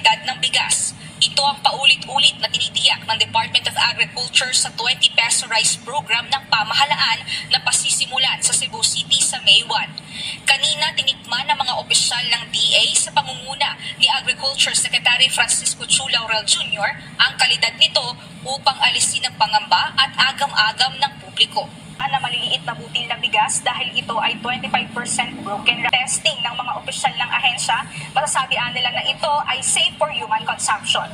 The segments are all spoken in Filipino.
kalidad ng bigas. Ito ang paulit-ulit na tinitiyak ng Department of Agriculture sa 20 peso rice program ng pamahalaan na pasisimulan sa Cebu City sa May 1. Kanina tinikman ng mga opisyal ng DA sa pangunguna ni Agriculture Secretary Francisco Chu Jr. ang kalidad nito upang alisin ang pangamba at agam-agam ng publiko na maliliit na butil na bigas dahil ito ay 25% broken. Testing ng mga opisyal ng ahensya, masasabihan nila na ito ay safe for human consumption.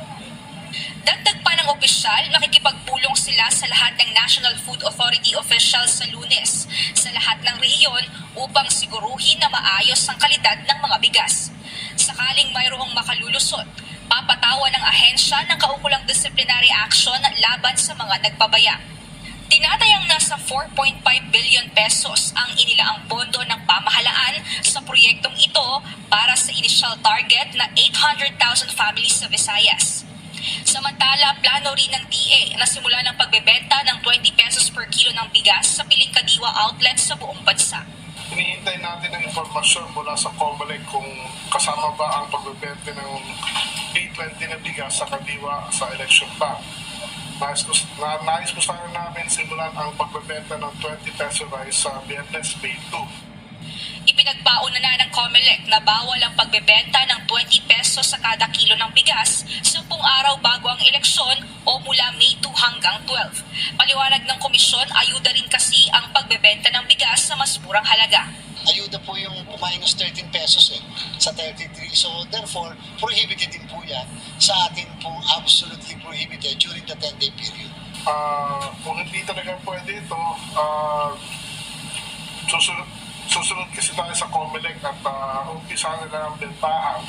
Dagdag pa ng opisyal, makikipagpulong sila sa lahat ng National Food Authority officials sa lunes sa lahat ng rehiyon upang siguruhin na maayos ang kalidad ng mga bigas. Sakaling mayroong makalulusot, papatawan ng ahensya ng kaukulang disciplinary action laban sa mga nagpabaya. Tinatayang nasa 4.5 billion pesos ang inilaang pondo ng pamahalaan sa proyektong ito para sa initial target na 800,000 families sa Visayas. Samantala, plano rin ng DA na simula ng pagbebenta ng 20 pesos per kilo ng bigas sa piling kadiwa outlets sa buong bansa. Hinihintay natin ng informasyon mula sa COMELEC kung kasama ba ang pagbebente ng 820 na bigas sa kadiwa sa election bank. Nais ko, na, nais ko sana namin simulan ang pagbebenta ng 20 peso rice sa Biyernes May 2. Ipinagbauna na ng COMELEC na bawal ang pagbebenta ng 20 pesos sa kada kilo ng bigas 10 araw bago ang eleksyon o mula May 2 hanggang 12. Paliwanag ng komisyon, ayuda rin kasi ang pagbebenta ng bigas sa mas murang halaga. ayuda po yung minus 13 pesos eh, sa 33. So therefore, prohibited din po yan sa atin po absolutely prohibited during the 10-day period. Ah, kung hindi talaga pwede ito, ah, susunod, susunod kasi tayo sa COMELEC at uh, umpisa nila ang bentahan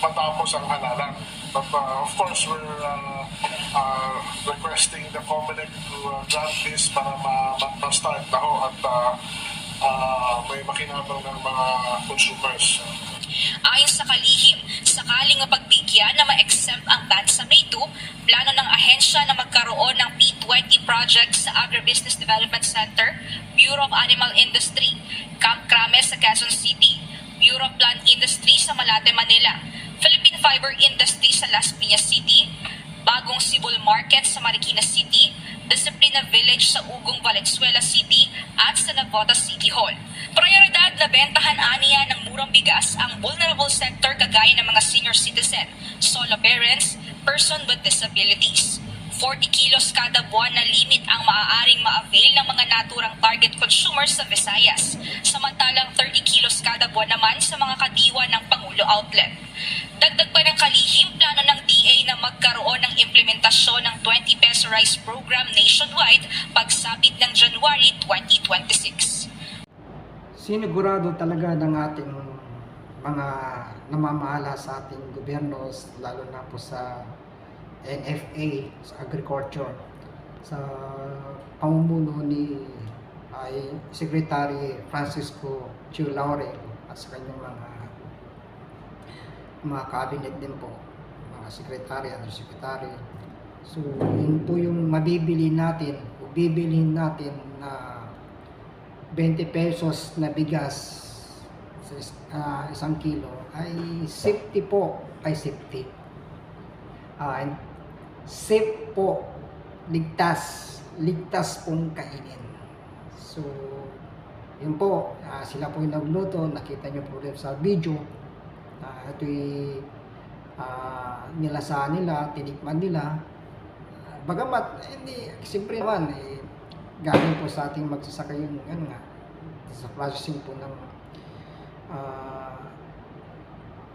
matapos ang halalan. But uh, of course, we're uh, uh, requesting the COMELEC to uh, grant this para ma- ma- ma-start na ho at uh, uh, may makinabang ng mga consumers. Ayon sa kalihim, sakaling mapagbigyan na ma-exempt ang ban sa May 2, plano ng ahensya na magkaroon ng P20 project sa Agribusiness Development Center, Bureau of Animal Industry, Camp Krames sa Quezon City, Bureau of Plant Industry sa Malate, Manila, Philippine Fiber Industry sa Las Piñas City, Bagong Sibol Market sa Marikina City, Disciplina Village sa Ugong Valenzuela City at sa Navotas City Hall. Prioridad na bentahan aniya ng murang bigas ang vulnerable sector kagaya ng mga senior citizen, solo parents, person with disabilities. 40 kilos kada buwan na limit ang maaaring ma-avail ng mga naturang target consumers sa Visayas, samantalang 30 kilos kada buwan naman sa mga kadiwa ng Pangulo Outlet. Dagdag pa ng kalihim, plano ng DA na magkaroon ng implementasyon ng 20 peso rice program nationwide pagsapit ng January 2026. Sinigurado talaga ng ating mga namamahala sa ating gobyerno, lalo na po sa NFA, sa agriculture, sa pamumuno ni ay Secretary Francisco Chu Laurel at sa kanyang mga mga cabinet din po, mga secretary, undersecretary. So, yun po yung mabibili natin, bibilhin natin na 20 pesos na bigas sa ah, isang kilo ay safety po ay safety. And safe po, ligtas, ligtas pong kainin. So, yun po, ah, sila po yung nagluto, nakita nyo po rin sa video. Uh, ito'y ah, nilasa nila, tinikman nila. Ah, bagamat, hindi, siyempre naman, eh, galing po sa ating magsasaka yung ano nga, sa processing po ng ah,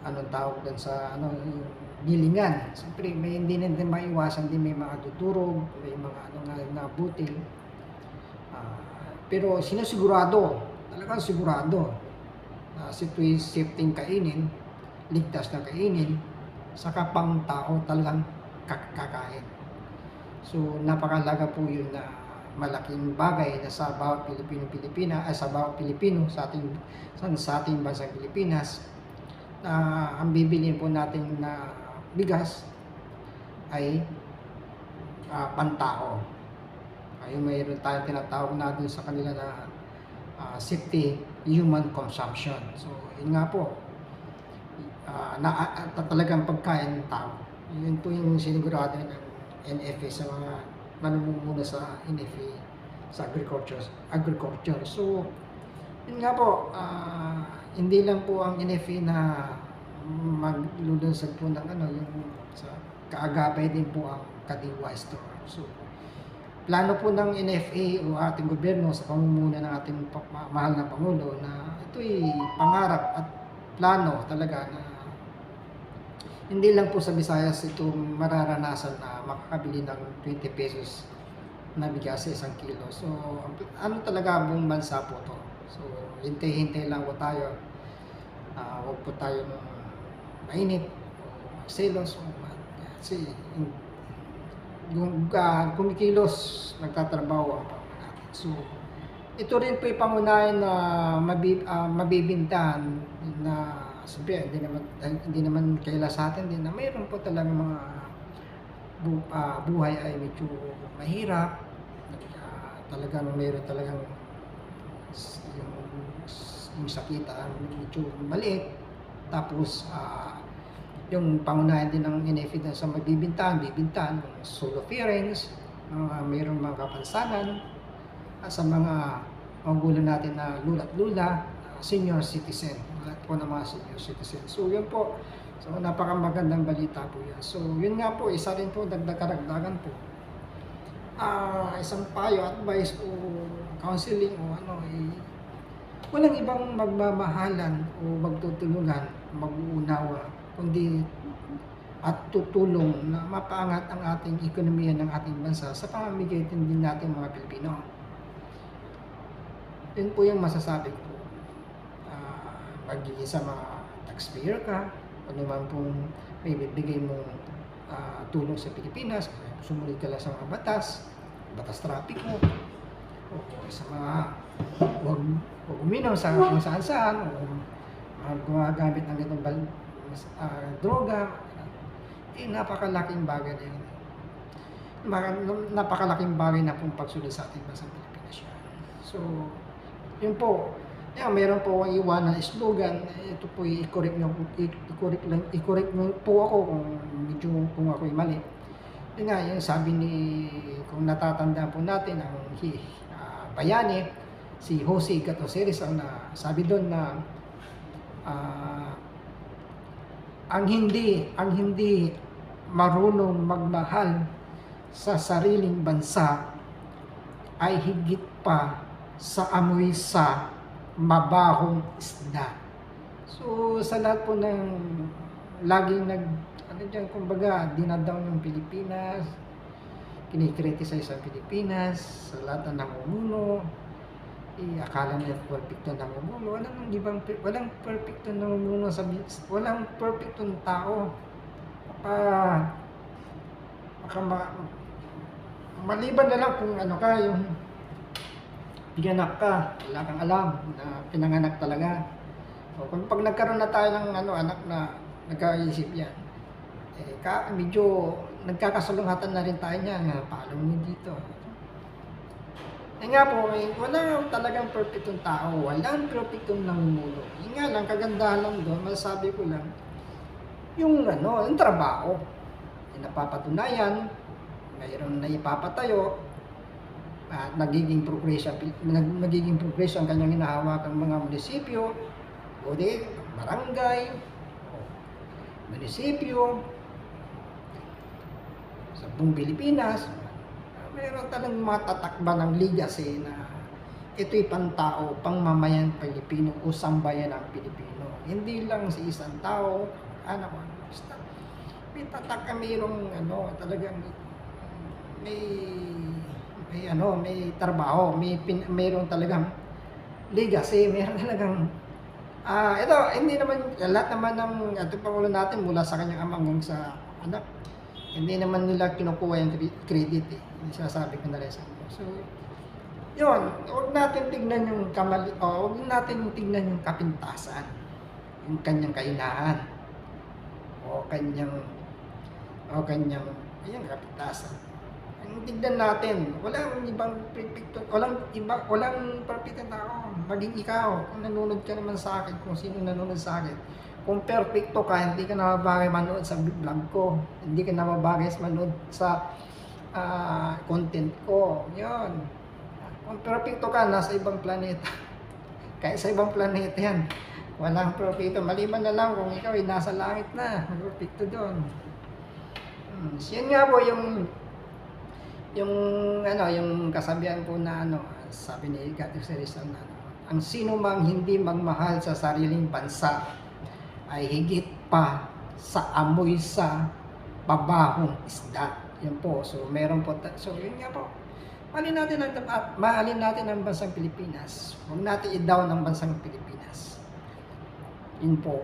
anong tawag doon sa ano yung gilingan. Siyempre, may hindi natin maiwasan din may mga tuturog, may mga ano nga na butil. Ah, pero sinasigurado, talagang sigurado na si ito'y safety kainin, ligtas na kainin, saka pang tao talagang kak- kakain. So, napakalaga po yun na malaking bagay na sa bawat Pilipino-Pilipina, ay sa bawat Pilipino sa ating sa, sa ating bansang Pilipinas na ang bibiliin po natin na bigas ay ah, pantao. Ay mayroon tayong tinatawag natin sa kanila na ah, safety human consumption. So, yun nga po. ah, na, at talagang pagkain ng tao. Yun po yung sinigurado ng NFA sa mga manumuna sa NFA sa agriculture. agriculture. So, yun nga po, ah, hindi lang po ang NFA na maglulunsad po ng ano, yung sa kaagapay din po ang Kadiwa Store. So, plano po ng NFA o ating gobyerno sa pamumuno ng ating mahal na Pangulo na ito'y pangarap at plano talaga na hindi lang po sa Visayas ito mararanasan na makakabili ng 20 pesos na bigas sa isang kilo. So, ano talaga buong bansa po to. So, hintay-hintay lang po tayo. Ah, huwag po tayong mainit selos. Kasi yung uh, kumikilos, nagtatrabaho ang natin. So, ito rin po yung pangunahin na ah, mabibintahan na sabi, hindi naman, hindi naman kaila sa atin din na mayroon po talaga mga bu, ah, buhay ay medyo mahirap. Ah, talagang mayroon talagang yung, yung sakita medyo maliit. Tapos, ah, yung pangunahin din ng na sa magbibintahan, bibintahan, yung solo parents, mga mayroong mga kapansanan, at sa mga magulang natin na lula't lula, uh, senior citizen, lahat po ng mga senior citizen. So yun po, so napakamagandang balita po yan. So yun nga po, isa rin po, dagdag karagdagan po. Ah, isang payo, advice o counseling o ano, eh, walang ibang magmamahalan o magtutulungan, mag-uunawa, kundi at tutulong na mapaangat ang ating ekonomiya ng ating bansa sa pamamagitan din natin mga Pilipino. Yun po yung masasabi ko. Uh, magiging sa mga taxpayer ka, ano man pong may bibigay mong ah, tulong sa Pilipinas, sumunod ka lang sa mga batas, batas trapiko, o sa mga huwag, huwag uminom sa kung saan saan, o uh, gumagamit ng ganitong bal, ah, droga, eh, napakalaking bagay na yun. Napakalaking bagay na pong pagsunod sa ating bansang Pilipinas. So, yun po. Yan, meron po akong iwan na slogan. Ito po i-correct nyo, i-correct, lang, i-correct nyo po ako kung medyo kung ako mali. Yun nga, yung sabi ni, kung natatandaan po natin, ang hi, ah, bayani, si Jose Gatoseris ang na, sabi doon na ah, ang hindi ang hindi marunong magmahal sa sariling bansa ay higit pa sa amoy sa mabahong isda. So sa lahat po ng laging nag ano diyan kumbaga dinadown ng Pilipinas, kinikriticize ang Pilipinas, sa lahat ng namumuno, eh, akala nila perfecto na namumuno. Walang nang ibang, walang perfecto na namumuno sa walang perfecto na tao. Baka, baka ma- maliban na lang kung ano ka, yung piganak ka, wala kang alam na pinanganak talaga. O kung pag nagkaroon na tayo ng ano, anak na nagkaisip yan, eh, ka, medyo nagkakasalungatan na rin tayo niya nga, paano mo dito? Eh nga po, eh, wala talagang perfectong tao, walang perfectong namumuno. Yun nga lang, kagandahan lang doon, masasabi ko lang, yung ano, yung trabaho. Yung napapatunayan, mayroon na ipapatayo, at nagiging progression, nag- nagiging progression ang kanyang hinahawakan mga munisipyo, o di, barangay, o munisipyo, sa buong Pilipinas, meron talagang matatakba ng legacy na ito'y pantao, pangmamayan Pilipino o sambayan ng Pilipino. Hindi lang sa isang tao, anak basta may tatak ka mayroong ano, talagang may may ano, may trabaho, may pin, mayroong talagang legacy, mayroon talagang ah ito, hindi naman lahat naman ng ating pangulo natin mula sa kanyang ama hanggang sa anak hindi naman nila kinukuha yung cre- credit eh. Sinasabi ko na rin sa inyo. So, yun, huwag natin tignan yung kamali, o huwag natin tignan yung kapintasan, yung kanyang kahinaan, o kanyang, o kanyang, ayun, kapintasan. Tignan natin, walang ibang perfecto, walang iba, walang perfecto tao, maging ikaw, kung nanonood ka naman sa akin, kung sino nanonood sa akin, kung perfecto ka, hindi ka na mabagay manood sa vlog ko. Hindi ka na mabagay manood sa ah, content ko. Yun. Kung perfecto ka, nasa ibang planeta. Kahit sa ibang planeta yan. Walang perfecto. Maliban na lang kung ikaw ay nasa langit na. Perfecto doon. Hmm. so Yun nga po yung yung ano yung kasabihan po na ano sabi ni Gattis Rizal na ano, ang sino mang hindi magmahal sa sariling bansa ay higit pa sa amoy sa babahong isda. Yan po. So, meron po. So, yun nga po. Mahalin natin ang, at mahalin natin ang bansang Pilipinas. Huwag natin i-down ang bansang Pilipinas. Yun po.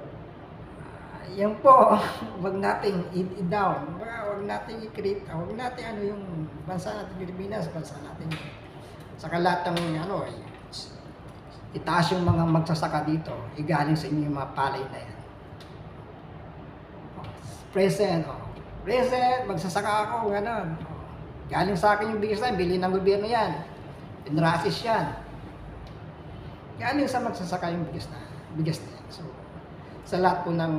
Yan po. Huwag nating i-down. Huwag nating i-create. Huwag natin ano yung bansa natin Pilipinas. Bansa natin. Saka lahat ng ano eh, itaas yung mga magsasaka dito. Igaling sa inyo yung mga palay na yan. Present, oh. Present, magsasaka ako, gano'n. Oh. Galing sa akin yung bigas na, bili ng gobyerno yan. Pinrasis yan. Galing sa magsasaka yung bigas na, bigas na. So, sa lahat po ng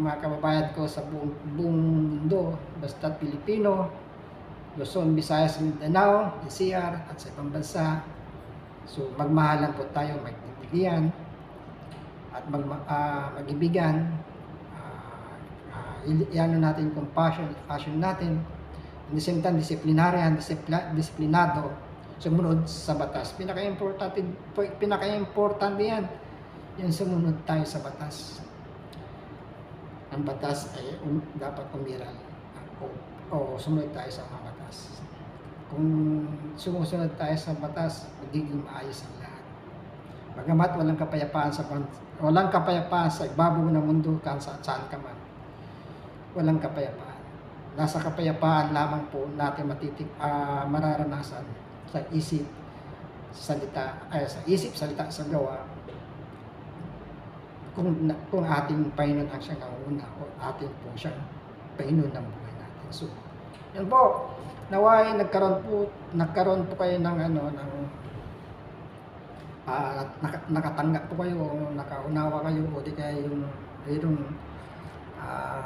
mga kababayan ko sa buong, buong mundo, basta Pilipino, Luzon, Visayas, Mindanao, NCR, at sa ibang bansa. So, magmahalan po tayo, magbibigan, at ah, mag-ibigan. Ah, i- iano natin passion natin. At the same time, disiplinaryan, disipla, disiplinado, sumunod sa batas. Pinaka-importante, pinaka-importante yan, yung sumunod tayo sa batas. Ang batas ay um, dapat umiral o, o sumunod tayo sa mga batas. Kung sumusunod tayo sa batas, magiging maayos ang lahat. Bagamat walang kapayapaan sa walang kapayapaan sa ibabaw ng mundo kung sa saan ka man. Walang kapayapaan. Nasa kapayapaan lamang po natin matitik ah, mararanasan sa isip, salita, ay sa isip, salita, sa gawa. Kung, kung ating Panginoon ang siyang nauna o ating po siyang Panginoon ng buhay natin. So, yan po. Naway nagkaroon po nagkaroon po kayo ng ano ng naka- nakatanggap po kayo o nakaunawa kayo o di kaya yung mayroong ah,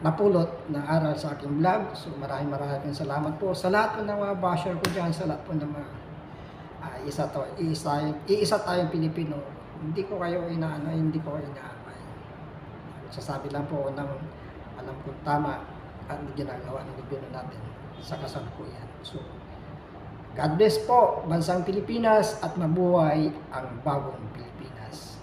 napulot na aral sa aking vlog. So maraming maraming salamat po sa lahat po ng mga basher ko dyan, sa lahat po ng mga ah, isa to, iisa, iisa tayong Pilipino. Hindi ko kayo inaano, hindi ko kayo inaamay. Sasabi lang po ng alam ko tama ang ginagawa ng gobyerno natin sa kasalukuyan. So, God bless po, bansang Pilipinas at mabuhay ang bagong Pilipinas.